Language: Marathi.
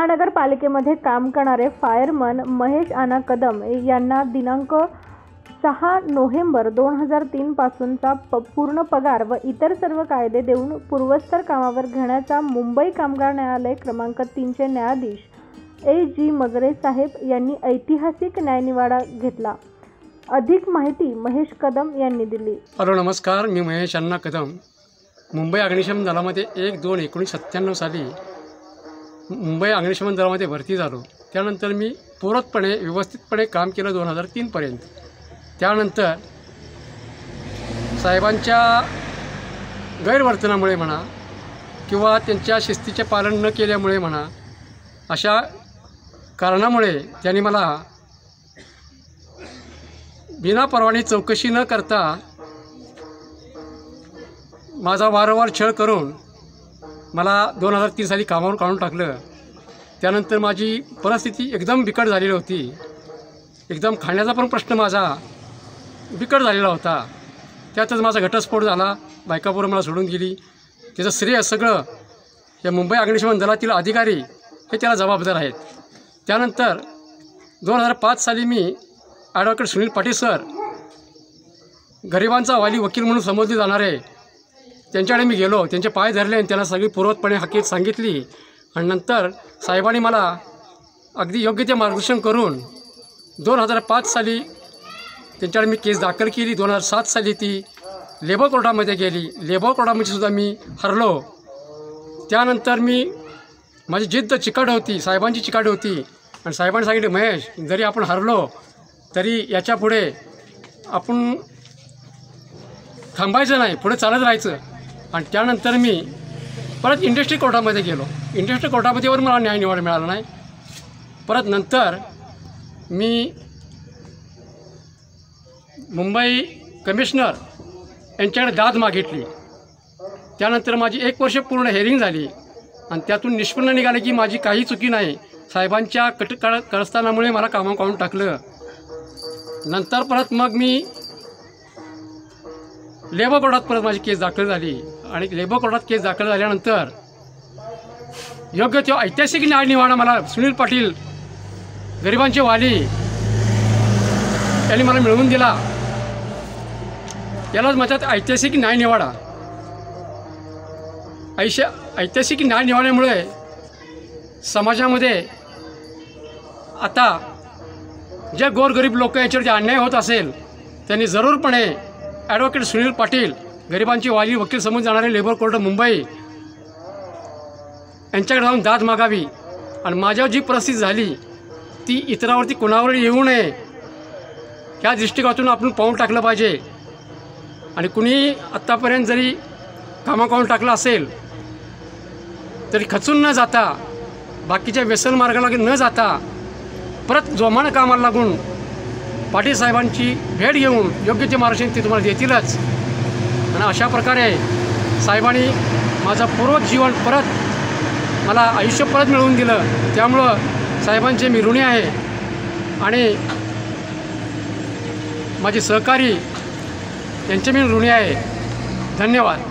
महानगरपालिकेमध्ये काम करणारे फायरमन महेश आना कदम यांना दिनांक सहा नोव्हेंबर दोन हजार तीनपासूनचा प पूर्ण पगार व इतर सर्व कायदे देऊन पूर्वस्तर कामावर घेण्याचा मुंबई कामगार न्यायालय क्रमांक तीनचे न्यायाधीश ए जी मगरे साहेब यांनी ऐतिहासिक न्यायनिवाडा घेतला. अधिक माहिती महेश कदम यांनी दिली. हॅलो नमस्कार. मी महेश अण्णा कदम. मुंबई अग्निशमन दलामध्ये एक दोन एकोणीस सत्त्याण्णव साली मुंबई अग्निशमन दलामध्ये भरती झालो. त्यानंतर मी पूरकपणे व्यवस्थितपणे काम केलं दोन हजार तीनपर्यंत त्यानंतर साहेबांच्या गैरवर्तनामुळे म्हणा किंवा त्यांच्या शिस्तीचे पालन न केल्यामुळे म्हणा अशा कारणामुळे त्यांनी मला बिनापरवानी चौकशी न करता माझा वारंवार छळ करून मला दोन हजार तीन साली कामावर काढून टाकलं. त्यानंतर माझी परिस्थिती एकदम बिकट झालेली होती. एकदम खाण्याचा पण प्रश्न माझा बिकट झालेला होता. त्यातच माझा घटस्फोट झाला. बायकापूर मला सोडून गेली. त्याचं श्रेय सगळं या मुंबई अग्निशमन दलातील अधिकारी हे त्याला जबाबदार आहेत. त्यानंतर दोन हजार पाच साली मी ॲडव्होकेट सुनील पाटील सर गरिबांचा वाली वकील म्हणून समजले जाणारे त्यांच्याकडे मी गेलो. त्यांचे पाय धरले आणि त्यांना सगळी पूर्वतपणे हकीत सांगितली. आणि नंतर साहेबांनी मला अगदी योग्य ते मार्गदर्शन करून दोन हजार पाच साली त्यांच्याकडे मी केस दाखल केली. दोन हजार सात साली ती लेबर कोर्टामध्ये गेली. लेबर कोर्टामध्ये सुद्धा मी हरलो. त्यानंतर मी माझी जिद्द चिकाट होती. साहेबांची चिकाट होती. आणि साहेबांनी सांगितले महेश जरी आपण हरलो तरी याच्यापुढे आपण थांबायचं नाही. पुढे चालत राहायचं. आणि त्यानंतर मी परत इंडस्ट्री कोर्टामध्ये गेलो. इंडस्ट्री कोर्टामध्येवर मला न्याय निवाड मिळाला नाही. परत नंतर मी मुंबई कमिशनर यांच्याकडे दाद मागितली. त्यानंतर माझी एक वर्ष पूर्ण हेरिंग झाली. आणि त्यातून निष्पन्न निघाले की माझी काही चुकी नाही. साहेबांच्या कट कळ कळस्थानामुळे मला कामं काढून टाकलं. नंतर परत मग मी लेबर कोर्टात परत माझी केस दाखल झाली. आणि लेबर कोर्टात केस दाखल झाल्यानंतर योग्य तो ऐतिहासिक न्याय निवाडा मला सुनील पाटील गरिबांचे वाली त्यांनी मला मिळवून दिला. यालाच माझ्यात ऐतिहासिक न्याय निवाडा. ऐशा ऐतिहासिक न्यायनिवाड्यामुळे समाजामध्ये आता जे गोरगरीब लोक याच्यावर जे अन्याय होत असेल त्यांनी जरूरपणे ॲडव्होकेट सुनील पाटील गरिबांची वाली वकील समोर जाणारे लेबर कोर्ट मुंबई यांच्याकडे जाऊन दाद मागावी. आणि माझ्यावर जी परिस्थिती झाली ती इतरावरती कोणावर येऊ नये या दृष्टिकोनातून आपण पाऊल टाकलं पाहिजे. आणि कुणी आत्तापर्यंत जरी कामा टाकलं असेल तरी खचून न जाता बाकीच्या व्यसन मार्गाला न जाता परत जोमानं कामाला लागून पाटील साहेबांची भेट घेऊन योग्य ते मार्गदर्शन ते तुम्हाला देतीलच. आणि अशा प्रकारे साहेबांनी माझं पूर्व जीवन परत मला आयुष्य परत मिळवून दिलं. त्यामुळं साहेबांचे मी ऋणी आहे. आणि माझे सहकारी यांचे मी ऋणी आहे. धन्यवाद.